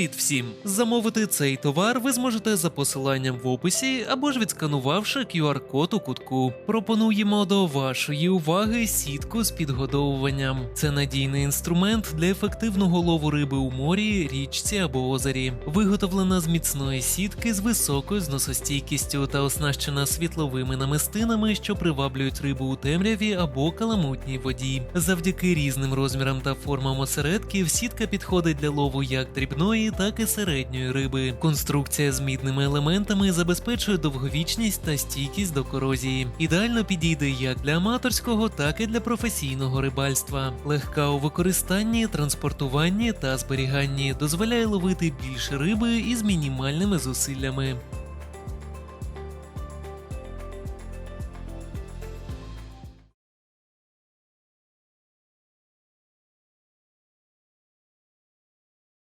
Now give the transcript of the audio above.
Привіт всім! Замовити цей товар ви зможете за посиланням в описі або ж відсканувавши QR-код у кутку. Пропонуємо до вашої уваги сітку з підгодовуванням. Це надійний інструмент для ефективного лову риби у морі, річці або озері. Виготовлена з міцної сітки з високою зносостійкістю та оснащена світловими намистинами, що приваблюють рибу у темряві або каламутній воді. Завдяки різним розмірам та формам осередків сітка підходить для лову як дрібної, так і середньої риби. Конструкція з мідними елементами забезпечує довговічність та стійкість до корозії. Ідеально підійде як для аматорського, так і для професійного рибальства. Легка у використанні, транспортуванні та зберіганні дозволяє ловити більше риби із мінімальними зусиллями.